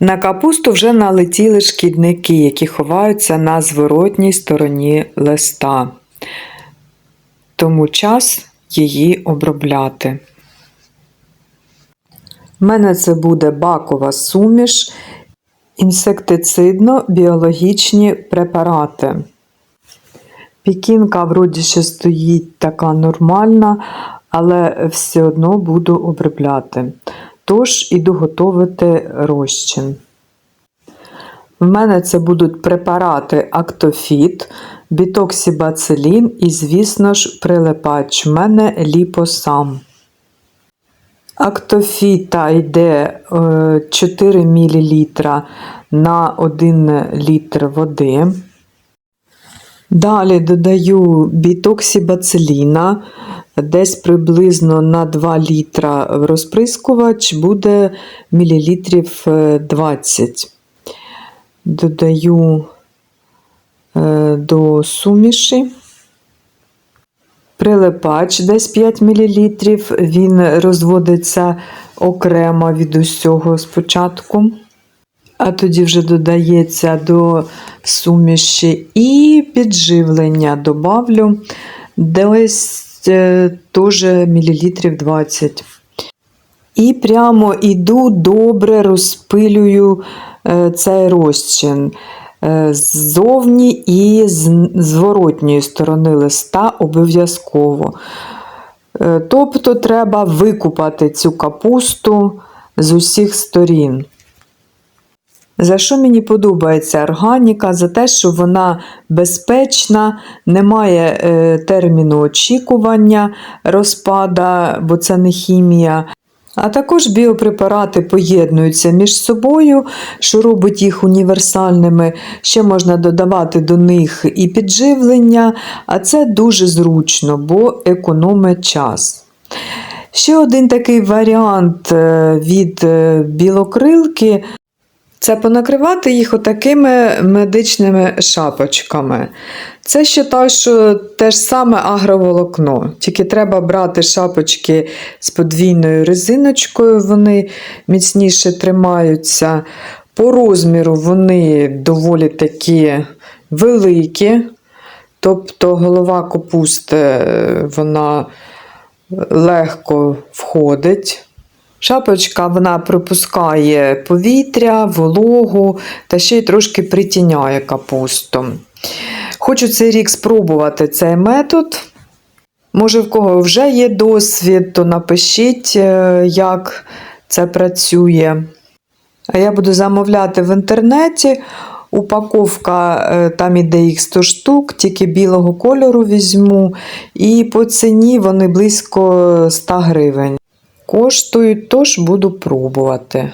На капусту вже налетіли шкідники, які ховаються на зворотній стороні листа. Тому час її обробляти. У мене це буде бакова суміш, інсектицидно-біологічні препарати. Пікінка вроді ще стоїть така нормальна, але все одно буду обробляти. Тож іду готувати розчин. В мене це будуть препарати Актофіт, бітоксибацилін і, звісно ж, прилипач. У мене ліпосам. Актофіта йде е, 4 мл на 1 літр води. Далі додаю бітоксибациліна, десь приблизно на 2 літра розприскувач буде мілілітрів е, 20. Додаю е, до суміші. Прилипач десь 5 мл, він розводиться окремо від усього спочатку, а тоді вже додається до суміші і підживлення добавлю десь е, теж мілілітрів 20. І прямо іду добре розпилюю е, цей розчин е, ззовні і з зворотньої сторони листа обов'язково. Тобто треба викупати цю капусту з усіх сторін. За що мені подобається органіка? За те, що вона безпечна, немає е, терміну очікування розпада, бо це не хімія. А також біопрепарати поєднуються між собою, що робить їх універсальними. Ще можна додавати до них і підживлення, а це дуже зручно, бо економить час. Ще один такий варіант е, від е, білокрилки це понакривати їх отакими медичними шапочками. Це вважаю, що те ж саме агроволокно. Тільки треба брати шапочки з подвійною резиночкою, вони міцніше тримаються. По розміру вони доволі такі великі. Тобто голова капусти е, вона легко входить. Шапочка вона пропускає повітря, вологу та ще й трошки притіняє капусту. Хочу цей рік спробувати цей метод. Може, в кого вже є досвід, то напишіть, е, як це працює. А я буду замовляти в інтернеті. Упаковка, е, там іде їх 100 штук, тільки білого кольору візьму. І по ціні вони близько 100 гривень коштують, тож буду пробувати.